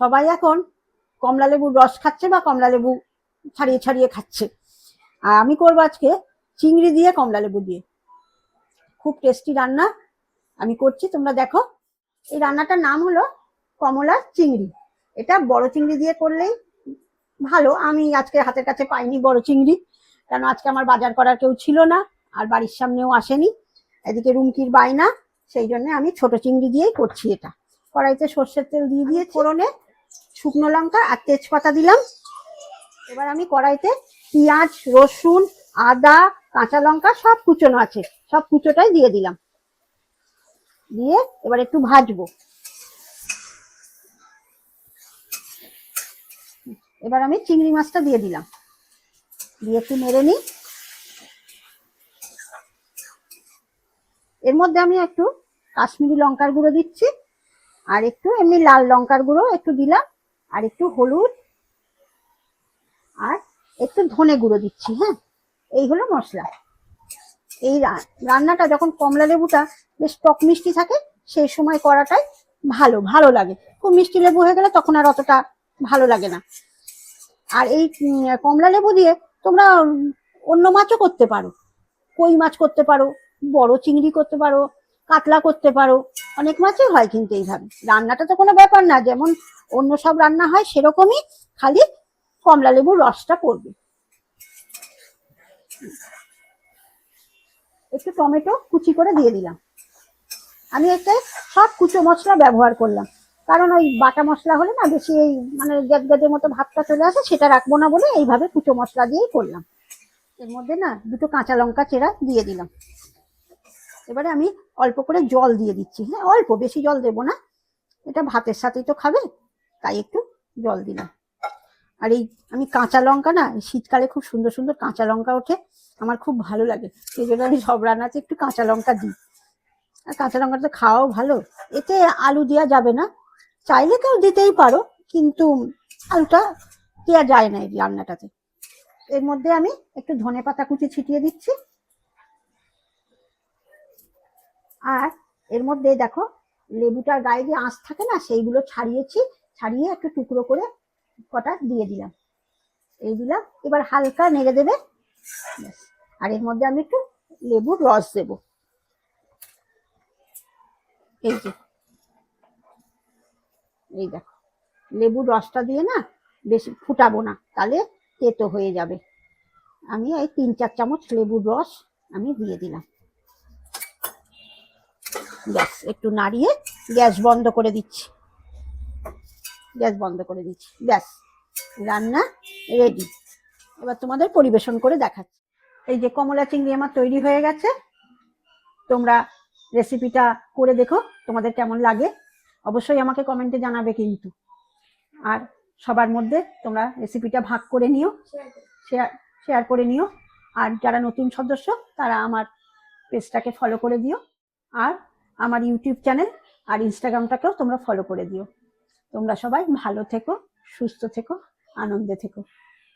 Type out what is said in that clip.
সবাই এখন কমলা লেবুর রস খাচ্ছে বা কমলা লেবু ছাড়িয়ে ছাড়িয়ে খাচ্ছে। আর আমি করব আজকে চিংড়ি দিয়ে কমলা লেবু দিয়ে। খুব টেস্টি রান্না আমি করছি, তোমরা দেখো। এই রান্নাটার নাম হলো কমলা চিংড়ি। এটা বড় চিংড়ি দিয়ে করলেই ভালো। আমি আজকে হাতের কাছে পাইনি বড় চিংড়ি কারণ আজকে আমার বাজার করার কেউ ছিল না আর বাড়ির সামনেও আসেনি। এদিকে রুমকির বায়না, সেই জন্য আমি ছোট চিংড়ি দিয়েই করছি এটা। কড়াইতে সর্ষের তেল দিয়ে দিয়ে ফোড়নে শুকনো লঙ্কা আর তেজপাতা দিলাম। এবার আমি কড়াইতে পেঁয়াজ, রসুন, আদা, কাঁচা লঙ্কা সব কুচোনো আছে। সব কুচোটাই দিয়ে দিলাম। দিয়ে এবার একটু ভাজবো। এবার আমি চিংড়ি মাছটা দিয়ে দিলাম। দিয়ে একটু নেড়ে নিই। এর মধ্যে আমি একটু কাশ্মীরি লঙ্কার গুঁড়ো দিচ্ছি। আর একটু এমনি লাল লঙ্কার গুঁড়ো একটু দিলাম। আর একটু হলুদ আর একটু ধনে গুঁড়ো দিচ্ছি হ্যাঁ? এই হলো মশলা। এই রান্নাটা যখন কমলা লেবুটা বেশ টক মিষ্টি থাকে, সেই সময় করাটাই ভালো ভালো লাগে। খুব মিষ্টি লেবু হয়ে গেলে তখন আর অতটা ভালো লাগে না। আর এই কমলা লেবু দিয়ে তোমরা অন্য মাছও করতে পারো। কই মাছ করতে পারো, বড় চিংড়ি করতে পারো, কাতলা করতে পারো, অনেক মাছই হয় কিন্তু এইভাবে। রান্নাটা তো কোনো ব্যাপার না, যেমন অন্য সব রান্না হয় সেরকমই খালি কমলা লেবুর রসটা পড়বে একটু টমেটো কুচি করে দিয়ে দিলাম। আমি এতে সব কুচো মশলা ব্যবহার করলাম। কারণ ওই বাটা মশলা হলে না বেশি এই মানে গ্যাদ গ্যাদের মতো ভাতটা চলে আসে, সেটা রাখব না বলে এইভাবে কুচো মশলা দিয়েই করলাম। এর মধ্যে না দুটো কাঁচা লঙ্কা চেরা দিয়ে দিলাম। এবারে আমি অল্প করে জল দিয়ে দিচ্ছি। হ্যাঁ অল্প, বেশি জল দেবো না। এটা ভাতের সাথেই তো খাবে। তাই একটু জল দিলাম। আর এই আমি কাঁচা লঙ্কা না শীতকালে খুব সুন্দর সুন্দর কাঁচা লঙ্কা ওঠে, আমার খুব ভালো লাগে। সেই জন্য আমি সব রান্নাতে একটু কাঁচা লঙ্কা দিই। আর কাঁচা লঙ্কাটা তো খাওয়াও ভালো। এতে আলু দেওয়া যাবে না, চাইলে কেউ দিতেই পারো, কিন্তু আলুটা দেওয়া যায় না এই রান্নাটাতে। এর মধ্যে আমি একটু ধনে পাতা কুচি ছিটিয়ে দিচ্ছি। আর এর মধ্যে দেখো, লেবুটার গায়ে যে আঁশ থাকে না, সেইগুলো ছাড়িয়েছি। ছাড়িয়ে একটু টুকরো করে কটা দিয়ে দিলাম। এই দিলাম, এবার হালকা নেড়ে দেবে। আর এর মধ্যে আমি একটু লেবুর রস দেব। এই যে। এই দেখো। লেবুর রসটা দিয়ে না বেশি ফুটাবো না, তাহলে তেতো হয়ে যাবে। আমি এই তিন চার চামচ লেবুর রস আমি দিয়ে দিলাম। ব্যাস, একটু নাড়িয়ে গ্যাস বন্ধ করে দিচ্ছি। গ্যাস বন্ধ করে দিচ্ছি। ব্যাস, রান্না রেডি এবার তোমাদের পরিবেশন করে দেখাচ্ছি। এই যে কমলা চিংড়ি আমার তৈরি হয়ে গেছে। তোমরা রেসিপিটা করে দেখো, তোমাদের কেমন লাগে। অবশ্যই আমাকে কমেন্টে জানাবে কিন্তু। আর সবার মধ্যে তোমরা রেসিপিটা ভাগ করে নিও শেয়ার শেয়ার করে নিও। আর যারা নতুন সদস্য, তারা আমার পেজটাকে ফলো করে দিও। আর আমার ইউটিউব চ্যানেল আর ইনস্টাগ্রামটাকেও তোমরা ফলো করে দিও। তোমরা সবাই ভালো থেকো সুস্থ থেকো আনন্দে থেকো।